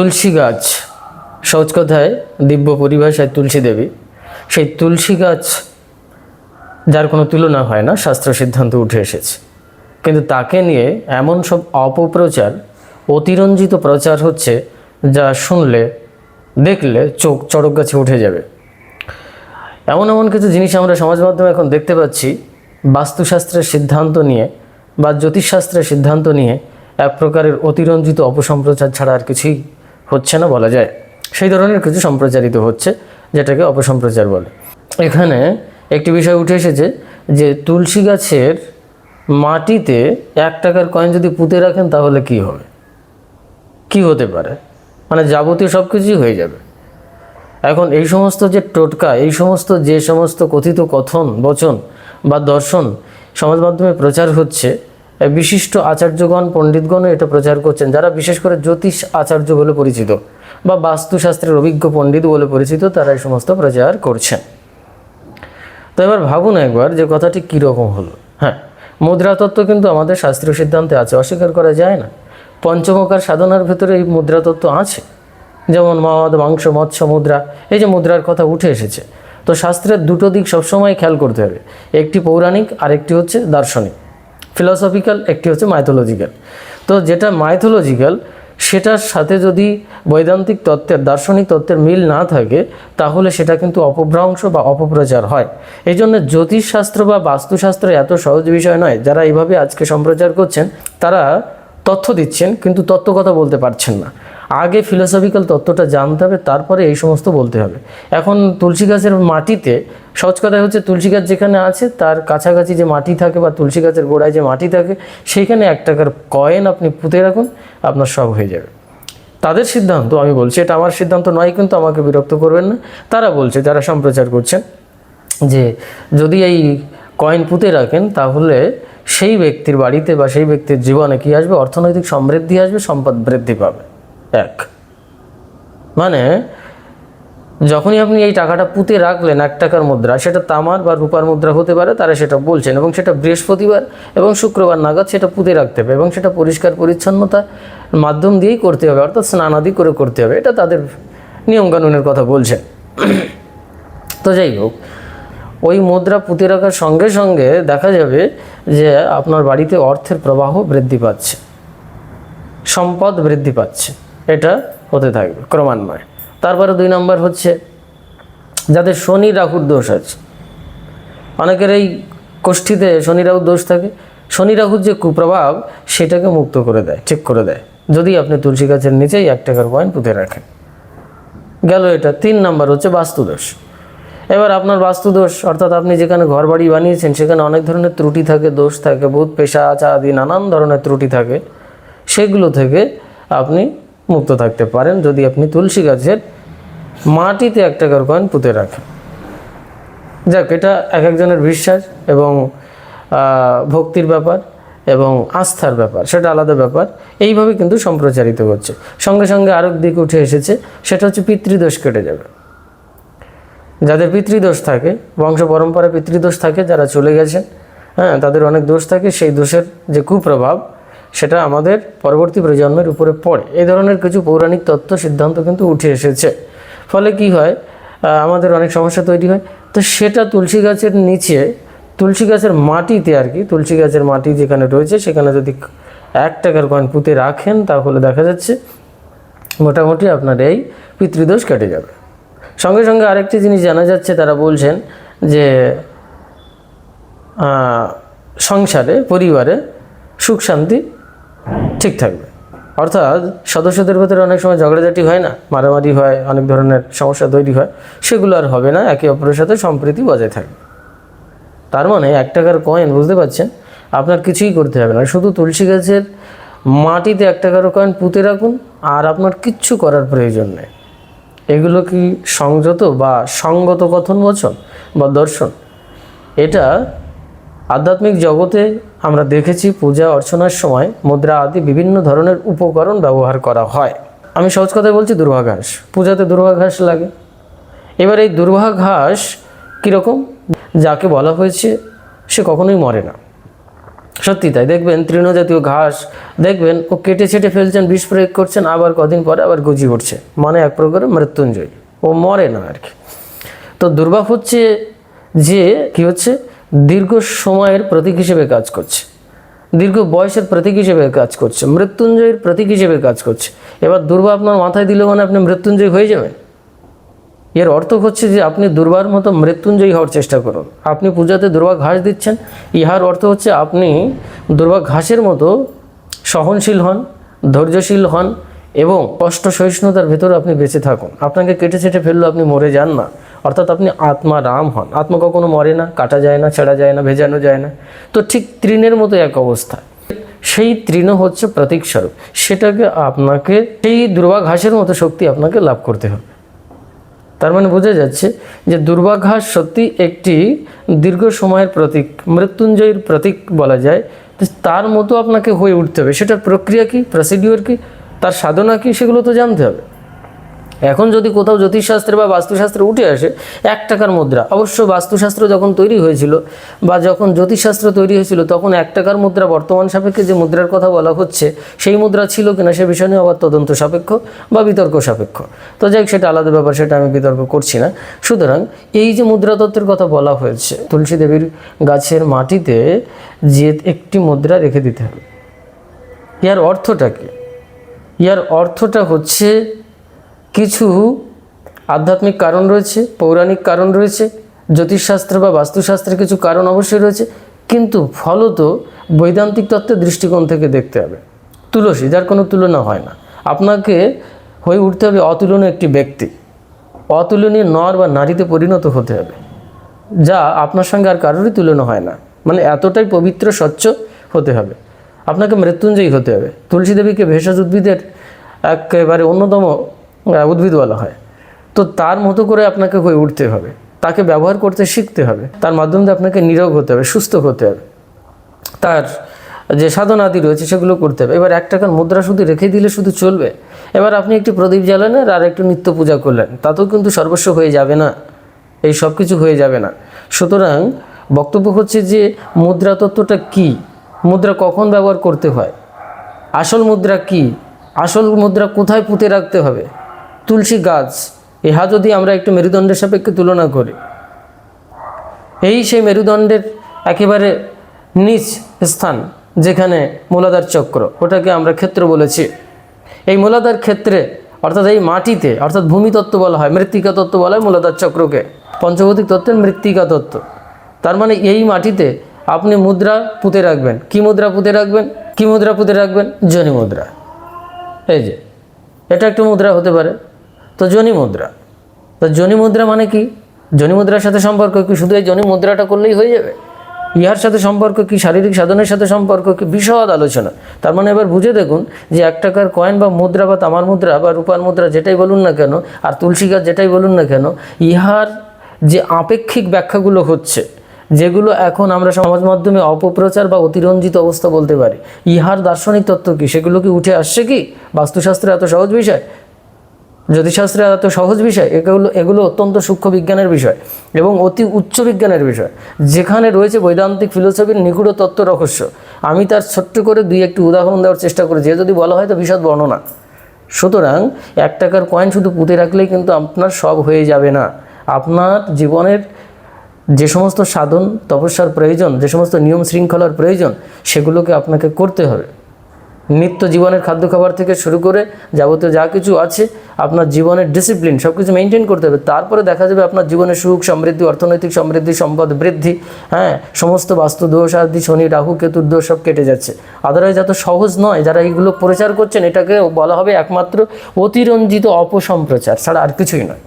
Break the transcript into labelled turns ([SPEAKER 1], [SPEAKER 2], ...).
[SPEAKER 1] তুলসী গাছ, সহজ কথায় দিব্য পরিভাষায় তুলসী দেবী, সেই তুলসী গাছ যার কোনো তুলনা হয় না, শাস্ত্র সিদ্ধান্ত উঠে এসেছে। কিন্তু তাকে নিয়ে এমন সব অপপ্রচার, অতিরঞ্জিত প্রচার হচ্ছে যা শুনলে, দেখলে চোখ চড়ক গাছে উঠে যাবে। এমন এমন কিছু জিনিস আমরা সমাজ মাধ্যমে এখন দেখতে পাচ্ছি, বাস্তুশাস্ত্রের সিদ্ধান্ত নিয়ে বা জ্যোতিষশাস্ত্রের সিদ্ধান্ত নিয়ে এক প্রকারের অতিরঞ্জিত অপসম্প্রচার ছাড়া আর কিছুই হচ্ছে না বলা যায়। সেই ধরনের কিছু সম্প্রচারিত হচ্ছে, যেটাকে অপসম্প্রচার বলে। এখানে একটি বিষয় উঠে এসেছে যে তুলসী গাছের মাটিতে এক টাকার কয়েন যদি পুঁতে রাখেন তাহলে কি হবে? কি হতে পারে? মানে যাবতীয় সব কিছুই হয়ে যাবে। এখন এই সমস্ত যে টোটকা, এই সমস্ত যে সমস্ত কথিত কথন, বচন বা দর্শন সমাজ মাধ্যমে প্রচার হচ্ছে বিশিষ্ট আচার্যগণ, পণ্ডিতগণও এটা প্রচার করছেন। যারা বিশেষ করে জ্যোতিষ আচার্য বলে পরিচিত বা বাস্তুশাস্ত্রের অভিজ্ঞ পণ্ডিত বলে পরিচিত, তারা এই সমস্ত প্রচার করছেন। তো এবার ভাবুন একবার যে কথাটি কীরকম হলো। হ্যাঁ মুদ্রাতত্ত্ব কিন্তু আমাদের শাস্ত্রীয় সিদ্ধান্তে আছে, অস্বীকার করা যায় না। পঞ্চমকার সাধনার ভেতরে এই মুদ্রাতত্ত্ব আছে। যেমন মদ, মাংস, মৎস্য, মুদ্রা, এই যে মুদ্রার কথা উঠে এসেছে। তো শাস্ত্রের দুটো দিক সবসময় খেয়াল করতে হবে। একটি পৌরাণিক আর একটি হচ্ছে দার্শনিক। ফিলসফিক্যাল একটি হচ্ছে মাইথোলজিক্যাল তো যেটা মাইথোলজিক্যাল সেটার সাথে যদি বৈদান্তিক তত্ত্বের, দার্শনিক তত্ত্বের মিল না থাকে, তাহলে সেটা কিন্তু অপভ্রংশ বা অপপ্রচার হয়। এই জন্য জ্যোতিষশাস্ত্র বা বাস্তুশাস্ত্র এত সহজ বিষয় নয়। যারা এইভাবে আজকে সম্প্রচার করছেন, তারা তথ্য দিচ্ছেন, কিন্তু তত্ত্ব কথা বলতে পারছেন না। আগে ফিলোসফিক্যাল তত্ত্বটা জানতে হবে, তারপরে এই সমস্ত বলতে হবে। এখন তুলসী গাছের মাটিতে, সহজ কথায় হচ্ছে তুলসী গাছ যেখানে আছে, তার কাছাকাছি যে মাটি থাকে বা তুলসী গাছের গোড়ায় যে মাটি থাকে, সেইখানে এক টাকার কয়েন আপনি পুঁতে রাখুন, আপনার সব হয়ে যাবে। তাদের সিদ্ধান্ত, আমি বলছি, এটা আমার সিদ্ধান্ত নয়, কিন্তু আমাকে বিরক্ত করবেন না। তারা বলছে, যারা সম্প্রচার করছেন, যে যদি এই কয়েন পুঁতে রাখেন, তাহলে সেই ব্যক্তির বাড়িতে বা সেই ব্যক্তির জীবনে কী আসবে? অর্থনৈতিক সমৃদ্ধি আসবে, সম্পদ বৃদ্ধি পাবে। এক। মানে যখনই আপনি এই টাকাটা পুঁতে রাখলেন এক টাকার মুদ্রা, সেটা তামার বা রূপার মুদ্রা হতে পারে, তারা সেটা বলছেন, এবং সেটা বৃহস্পতিবার এবং শুক্রবার নাগাদ সেটা পুঁতে রাখতে হবে, এবং সেটা পরিষ্কার পরিচ্ছন্নতার মাধ্যম দিয়েই করতে হবে, অর্থাৎ স্নানাদি করে করতে হবে, এটা তাদের নিয়মকানুনের কথা বলছে তো যাই হোক, ওই মুদ্রা পুঁতে রাখার সঙ্গে সঙ্গে দেখা যাবে যে আপনার বাড়িতে অর্থের প্রবাহ বৃদ্ধি পাচ্ছে, সম্পদ বৃদ্ধি পাচ্ছে। এটা হতে থাকবে, ক্রমান্বয়ে। তারপরে দুই নম্বর হচ্ছে, যাদের শনি রাহুর দোষ আছে। অনেকের এই কোষ্ঠীতে শনি রাহুর দোষ থাকে। শনি রাহুর যে কুপ্রভাব, সেটাকে মুক্ত করে দেয়, ঠিক করে দেয়। যদি আপনি তুলসী গাছের নিচেই এক টাকার পয়েন্ট পুঁতে রাখেন। গেল এটা। তিন নাম্বার হচ্ছে বাস্তুদোষ এবার আপনার বাস্তুদোষ অর্থাৎ আপনি যেখানে ঘর বাড়ি বানিয়েছেন, সেখানে অনেক ধরনের ত্রুটি থাকে, দোষ থাকে, ভূত, পেশা আচা আদি, নানান ধরনের ত্রুটি থাকে। সেগুলো থেকে আপনি মুক্ত থাকতে পারেন যদি আপনি তুলসী গাছের মাটিতে এক টাকার কয়েন পুঁতে রাখেন। যাক, এটা এক একজনের বিশ্বাস এবং ভক্তির ব্যাপার এবং আস্থার ব্যাপার, সেটা আলাদা ব্যাপার। এইভাবে কিন্তু সম্প্রচারিত হচ্ছে। সঙ্গে সঙ্গে আরেক দিক উঠে এসেছে, সেটা হচ্ছে পিতৃদোষ কেটে যাবে। যাদের পিতৃদোষ থাকে, বংশ পরম্পরায় পিতৃদোষ থাকে, যারা চলে গেছেন হ্যাঁ তাদের অনেক দোষ থাকে। সেই দোষের যে কুপ্রভাব সেটা আমাদের পরবর্তী প্রজন্মের উপরে পড়ে। এই ধরনের কিছু পৌরাণিক তত্ত্ব সিদ্ধান্ত কিন্তু উঠে এসেছে। ফলে কি হয়? আমাদের অনেক সমস্যা তৈরি হয়। তো সেটা তুলসী গাছের নিচে, তুলসী গাছের মাটিতে আর কি, তুলসী গাছের মাটি যেখানে রয়েছে, সেখানে যদি এক টাকার কয়েন পুঁতে রাখেন, তাহলে দেখা যাচ্ছে মোটামুটি আপনার এই পিতৃদোষ কেটে যাবে। সঙ্গে সঙ্গে আরেকটি জিনিস জানা যাচ্ছে, তারা বলছেন যে সংসারে, পরিবারে সুখ শান্তি ঠিক থাকবে। অর্থাৎ সদস্যদের ভেতরে অনেক সময় ঝগড়াঝাটি হয় না, মারামারি হয়, অনেক ধরনের সমস্যা তৈরি হয়, সেগুলো আর হবে না, একে অপরের সাথে সম্প্রীতি বজায় থাকবে। তার মানে এক টাকার কয়েন বুঝতে পারছেন? আপনার কিছুই করতে হবে না, শুধু তুলসী গাছের মাটিতে এক টাকার কয়েন পুঁতে রাখুন, আর আপনার কিচ্ছু করার প্রয়োজন নেই। এগুলো কি সংযত বা সঙ্গত কথন বচন বা দর্শন? এটা আধ্যাত্মিক জগতে আমরা দেখেছি পূজা অর্চনার সময় মুদ্রা আদি বিভিন্ন ধরনের উপকরণ ব্যবহার করা হয়। আমি সহজ কথায় বলছি দুর্ভা ঘাস পূজাতে দুর্ভা ঘাস লাগে। এবার এই দুর্ভা ঘাস কীরকম? যাকে বলা হয়েছে, সে কখনোই মরে না। সত্যি তাই। দেখবেন তৃণজাতীয় ঘাস, দেখবেন ও কেটে ছেটে ফেলছেন, বিষ প্রয়োগ করছেন, আবার কদিন পরে আবার গজি উঠছে। মানে এক প্রকারে মৃত্যুঞ্জয়। ও মরে না আর কি। তো দুর্বা হচ্ছে যে, কি হচ্ছে? দীর্ঘ সময়ের প্রতীক হিসেবে কাজ করছে। দীর্ঘ বয়সের প্রতীক হিসেবে কাজ করছে। মৃত্যুঞ্জয়ের প্রতীক হিসেবে কাজ করছে। এবার দুর্বা আপনার মাথায় দিলে মানে আপনি মৃত্যুঞ্জয় হয়ে যাবেন। এর অর্থ হচ্ছে যে আপনি দুর্বার মতো মৃত্যুঞ্জয়ী হওয়ার চেষ্টা করুন। আপনি পূজাতে দুর্বা ঘাস দিচ্ছেন। ইহার অর্থ হচ্ছে আপনি দুর্বা ঘাসের মতো সহনশীল হন, ধৈর্যশীল হন এবং কষ্ট সহিষ্ণুতার ভেতরে আপনি বেঁচে থাকুন। আপনাকে কেটে ছেটে ফেললেও আপনি মরে যান না। অর্থাৎ আপনি আত্মা রাম হন। আত্মা কখনো মরে না, কাটা যায় না, ছেঁড়া যায় না, ভেজানো যায় না। তো ঠিক তৃণের মতো এক অবস্থা। সেই তৃণ হচ্ছে প্রতীক স্বরূপ। সেটাকে আপনাকে সেই দুর্বাঘাসের মতো শক্তি আপনাকে লাভ করতে হবে। তার মানে বোঝা যাচ্ছে যে দুর্বাঘাস সত্যি একটি দীর্ঘ সময়ের প্রতীক, মৃত্যুঞ্জয়ের প্রতীক বলা যায়। তার মতো আপনাকে হয়ে উঠতে হবে। সেটার প্রক্রিয়া কী? প্রসিডিওর কী? তার সাধনা কি? সেগুলো তো জানতে হবে। এখন যদি কোথাও জ্যোতিষশাস্ত্রে বা বাস্তুশাস্ত্রে উঠে আসে, এক টাকার মুদ্রা। অবশ্য বাস্তুশাস্ত্র যখন তৈরি হয়েছিল বা যখন জ্যোতিষশাস্ত্র তৈরি হয়েছিল, তখন এক টাকার মুদ্রা বর্তমান সাপেক্ষে যে মুদ্রার কথা বলা হচ্ছে, সেই মুদ্রা ছিল কিনা সে বিষয় নিয়ে আবার তদন্ত সাপেক্ষ বা বিতর্ক সাপেক্ষ। তো যাই সেটা আলাদা ব্যাপার, সেটা আমি বিতর্ক করছি না। সুতরাং এই যে মুদ্রা তত্ত্বের কথা বলা হয়েছে, তুলসী দেবীর গাছের মাটিতে যে একটি মুদ্রা রেখে দিতে হবে। ইয়ার অর্থটা কি? ইয়ার অর্থটা হচ্ছে কিছু আধ্যাত্মিক কারণ রয়েছে, পৌরাণিক কারণ রয়েছে, জ্যোতিষশাস্ত্র বা বাস্তুশাস্ত্রের কিছু কারণ অবশ্যই রয়েছে, কিন্তু ফলত বৈদান্তিক তত্ত্বের দৃষ্টিকোণ থেকে দেখতে হবে। তুলসী, যার কোনো তুলনা হয় না। আপনাকে হয়ে উঠতে হবে অতুলনীয় একটি ব্যক্তি। অতুলনীয় নর বা নারীতে পরিণত হতে হবে, যা আপনার সঙ্গে আর কারোরই তুলনা হয় না। মানে এতটাই পবিত্র, স্বচ্ছ হতে হবে। আপনাকে মৃত্যুঞ্জয়ী হতে হবে। তুলসী দেবীকে ভেষজ উদ্ভিদের একেবারে অন্যতম উদ্ভিদ বলা হয়। তো তার মতো করে আপনাকে হয়ে উঠতে হবে। তাকে ব্যবহার করতে শিখতে হবে। তার মাধ্যমে আপনাকে নিরোগ হতে হবে, সুস্থ হতে হবে। তার যে সাধনাদি রয়েছে সেগুলো করতে হবে। এবার এক টাকার মুদ্রা শুধু রেখে দিলে শুধু চলবে। এবার আপনি একটি প্রদীপ জ্বালালেন আর একটু নিত্য পূজা করলেন। তাতেও কিন্তু সর্বস্ব হয়ে যাবে না। এই সব কিছু হয়ে যাবে না। সুতরাং বক্তব্য হচ্ছে যে মুদ্রা তত্ত্বটা কী? মুদ্রা কখন ব্যবহার করতে হয়? আসল মুদ্রা কি? আসল মুদ্রা কোথায় পুঁতে রাখতে হবে? তুলসী গাছ, ইহা যদি আমরা একটু মেরুদণ্ডের সাপেক্ষে তুলনা করি। এই সেই মেরুদণ্ডের একেবারে নিচ স্থান, যেখানে মূলাধার চক্র, ওটাকে আমরা ক্ষেত্র বলেছি। এই মূলাধার ক্ষেত্রে, অর্থাৎ এই মাটিতে, অর্থাৎ ভূমিতত্ত্ব বলা হয়, মৃত্তিকা তত্ত্ব বলা হয় মূলাধার চক্রকে। পঞ্চভৌতিক তত্ত্বের মৃত্তিকা তত্ত্ব। তার মানে এই মাটিতে আপনি মুদ্রা পুঁতে রাখবেন। কি মুদ্রা পুঁতে রাখবেন? কি মুদ্রা পুঁতে রাখবেন? জনি মুদ্রা। এই যে, এটা একটু মুদ্রা হতে পারে। তো জনি মুদ্রা। তো জনি মুদ্রা মানে কি? জনি মুদ্রার সাথে সম্পর্ক কি? শুধু এই জনি মুদ্রাটা করলেই হয়ে যাবে? ইহার সাথে সম্পর্ক কি? শারীরিক সাধনের সাথে সম্পর্ক কি? বিশদ আলোচনা। তার মানে এবার বুঝে দেখুন যে এক টাকার কয়েন বা মুদ্রা বা তামার মুদ্রা বা রূপার মুদ্রা যেটাই বলুন না কেন, আর তুলসী গাছ যেটাই বলুন না কেন, ইহার যে আপেক্ষিক ব্যাখ্যাগুলো হচ্ছে, যেগুলো এখন আমরা সমাজ মাধ্যমে অপপ্রচার বা অতিরঞ্জিত অবস্থা বলতে পারি, ইহার দার্শনিক তত্ত্ব কি? সেগুলো কি উঠে আসছে কি? বাস্তুশাস্ত্রে এত সহজ বিষয়? জ্যোতিষশাস্ত্রে এত সহজ বিষয়, এগুলো এগুলো অত্যন্ত সূক্ষ্ম বিজ্ঞানের বিষয় এবং অতি উচ্চ বিজ্ঞানের বিষয়। যেখানে রয়েছে বৈদান্তিক ফিলোসফির নিগুড় তত্ত্ব রহস্য। আমি তার ছোট্ট করে দুই একটি উদাহরণ দেওয়ার চেষ্টা করি, যে যদি বলা হয় তো বিশদ বর্ণনা। সুতরাং এক টাকার কয়েন শুধু পুঁতে রাখলেই কিন্তু আপনার সব হয়ে যাবে না। আপনার জীবনের যে সমস্ত সাধন, তপস্যার প্রয়োজন, যে সমস্ত নিয়ম শৃঙ্খলার প্রয়োজন, সেগুলোকে আপনাকে করতে হবে। নিত্য জীবনের খাদ্য খাবার থেকে শুরু করে যাবতীয় যা কিছু আছে, আপনার জীবনের ডিসিপ্লিন সব কিছু মেনটেন করতে হবে। তারপরে দেখা যাবে আপনার জীবনের সুখ সমৃদ্ধি, অর্থনৈতিক সমৃদ্ধি, সম্পদ বৃদ্ধি হ্যাঁ সমস্ত বাস্তু দোষ আদি, শনি, রাহু, কেতুর দোষ সব কেটে যাচ্ছে। আদারওয়াইজ এত সহজ নয়, যারা এইগুলো প্রচার করছেন, এটাকে বলা হবে একমাত্র অতিরঞ্জিত অপসম্প্রচার, ছাড়া আর কিছুই নয়।